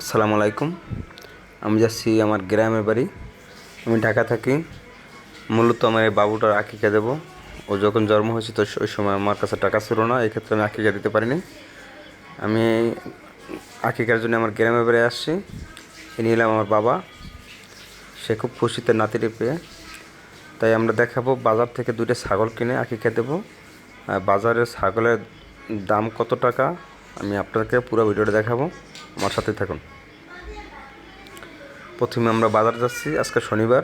আসসালামু আলাইকুম। আমি যাচ্ছি আমার গ্রামের বাড়ি। আমি ঢাকা থাকি। মূলত আমার এই বাবুটার আকিকা দেবো। ও যখন জন্ম হয়েছে তো ওই সময় আমার কাছে টাকা ছিল না, এই ক্ষেত্রে আমি আকিকা দিতে পারিনি। আমি আকিকার জন্য আমার গ্রামের বাড়ি আসছি। এ নিয়ে এলাম আমার বাবা। সে খুব খুশিতে নাতিটি পেয়ে তাই আমরা দেখাবো, বাজার থেকে দুইটা ছাগল কিনে আকিকা দেবো। বাজারে ছাগলের দাম কত টাকা, আমি আপনাকে পুরো ভিডিওটা দেখাবো। আমার সাথে থাকুন। প্রথমে আমরা বাজার যাচ্ছি, আজকে শনিবার।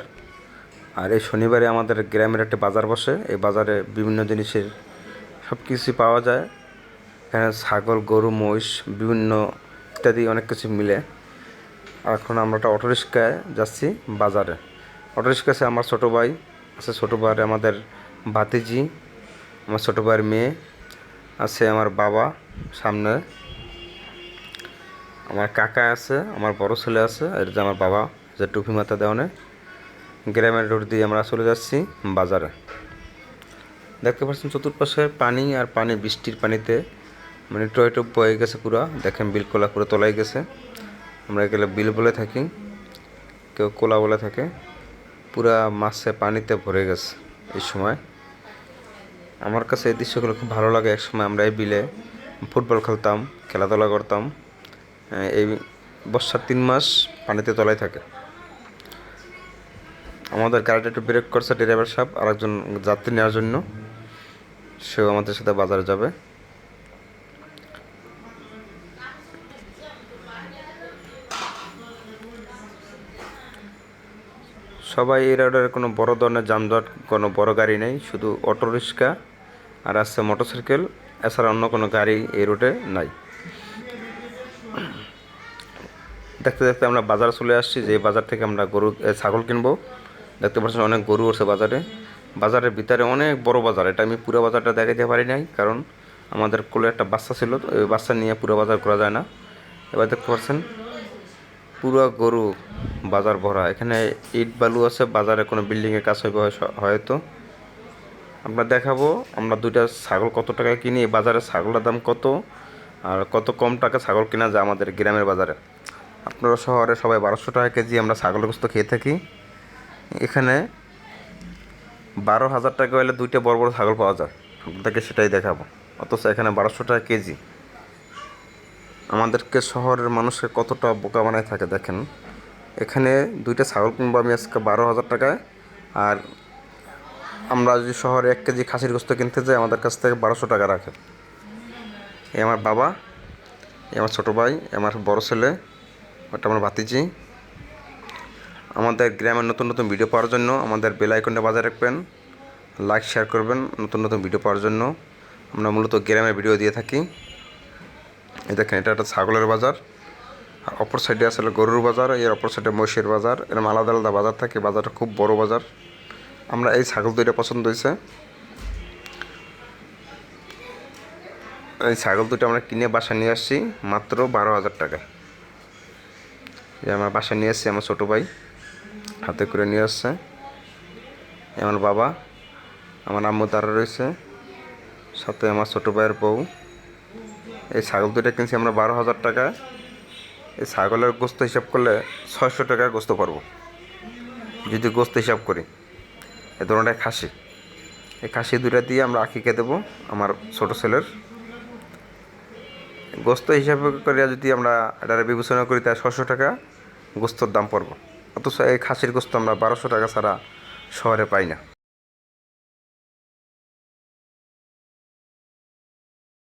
আর এই শনিবারে আমাদের গ্রামের একটা বাজার বসে। এই বাজারে বিভিন্ন জিনিসের সব কিছু পাওয়া যায়। এখানে ছাগল, গরু, মহিষ, বিভিন্ন ইত্যাদি অনেক কিছু মিলে। এখন আমরা একটা অটোরিক্সায় যাচ্ছি বাজারে। অটোরিক্সা আমার ছোটো ভাই, আছে ছোটো ভাইয়ের আমাদের ভাতিজি, আমার ছোটো ভাইয়ের মেয়ে, আছে আমার বাবা সামনে। আমার কাকা আছে, আমার বড় ছেলে আছে, আর যে আমার বাবা যে টুপি মাথা দেওয়ানে। গ্রামের রোড দিয়ে আমরা চলে যাচ্ছি বাজারে। দেখতে পাচ্ছেন চতুর্পাশে পানি আর পানি, বৃষ্টির পানিতে। মানে টয় টপ বয়ে গেছে পুরো, দেখেন বিল কোলা পুরো তোলাই গেছে। আমরা এগুলো বিল বলে থাকি, কেউ কোলা বলে থাকে। পুরা মাছে পানিতে ভরে গেছে এই সময়। আমার কাছে এই দৃশ্যগুলো খুব ভালো লাগে। এক সময় আমরা এই বিলে ফুটবল খেলতাম, খেলাধুলা করতাম। এই বর্ষার তিন মাস পানিতে তলায় থাকে। আমাদের গাড়িটা একটু ব্রেক করছে ড্রাইভার সাহেব, আরেকজন যাত্রী নেওয়ার জন্য। সেও আমাদের সাথে বাজারে যাবে। সবাই এই রোডের কোনো বড় ধরনের যানজট, কোনো বড় গাড়ি নেই, শুধু অটো রিক্সা আর আছে মোটরসাইকেল এছাড়া অন্য কোনো গাড়ি এই রোডে নাই। দেখতে দেখতে আমরা বাজারে চলে আসছি যে বাজার থেকে আমরা গরু ছাগল কিনবো। দেখতে পাচ্ছেন অনেক গরু আছে বাজারে। বাজারের ভিতরে অনেক বড় বাজার, এটা আমি পুরো বাজারটা দেখাতে পারি নাই, কারণ আমাদের কোলে একটা বাচ্চা ছিল, তো ওই বাচ্চা নিয়ে পুরো বাজার করা যায় না। এবার দেখতে পাচ্ছেন, পুরো গরু বাজার ভরা। এখানে ইট বালু আছে, বাজারে কোনো বিল্ডিংয়ের কাজ হইবে হয়- হয়তো। আমরা দেখাবো, আমরা দুইটা ছাগল কত টাকায় কিনি বাজারে ছাগলের দাম কত, আর কত কম টাকা ছাগল কিনা যায় আমাদের গ্রামের বাজারে। আপনারা শহরে সবাই বারোশো টাকা কেজি আমরা ছাগল গোস্ত খেয়ে থাকি। এখানে বারো হাজার টাকা হলে দুইটা বড় বড় ছাগল পাওয়া যায়। আপনাদেরকে সেটাই দেখাবো। অথচ এখানে বারোশো টাকা কেজি। আমাদেরকে শহরের মানুষকে কতটা বোকা বানায় থাকে দেখেন। এখানে দুইটা ছাগল কিনবো আমি আজকে বারো হাজার টাকায়। আর আমরা যদি শহরে এক কেজি খাসির গোস্ত কিনতে যাই, আমাদের কাছ থেকে বারোশো টাকা রাখে। এ আমার বাবা, এ আমার ছোটো ভাই আমার বড় ছেলে। ওটা আমার ভাতিজি আমাদের গ্রামের নতুন নতুন ভিডিও পাওয়ার জন্য আমাদের বেল আইকনটা বাজায় রাখবেন লাইক শেয়ার করবেন নতুন নতুন ভিডিও পাওয়ার জন্য। আমরা মূলত গ্রামের ভিডিও দিয়ে থাকি। এই দেখেন, এটা একটা ছাগলের বাজার। আর অপর সাইডে আসলে গরুর বাজার এর অপর সাইডে মহিষের বাজার। এরকম আলাদা আলাদা বাজার থাকে, বাজারটা খুব বড় বাজার। আমরা এই ছাগল দুইটা পছন্দ হয়েছে। এই ছাগল দুটো আমরা কিনে বাসা নিয়ে আসছি মাত্র বারো হাজার টাকা এই আমার বাসা নিয়ে আসছি আমার ছোটো ভাই। হাতে করে নিয়ে আসছে। আমার বাবা, আমার আম্মু তারা রয়েছে। সাথে আমার ছোটো ভাইয়ের বউ। এই ছাগল দুটা কিনছি আমরা বারো হাজার টাকা। এই ছাগলের গোস্ত হিসাব করলে ছয়শো টাকা গোস্ত পারব। যদি গোস্ত হিসাব করি, এ ধরনের খাসি। এই খাসি দুটা দিয়ে আমরা আখিকে দেবো আমার ছোটো ছেলের। গোস্ত হিসাবে করে যদি আমরা এটা বিবেচনা করি তাই ছশো টাকা। গোস্তর দাম পড়ব। অথচ এই খাসির গোস্ত আমরা বারোশো টাকা ছাড়া শহরে পাই না।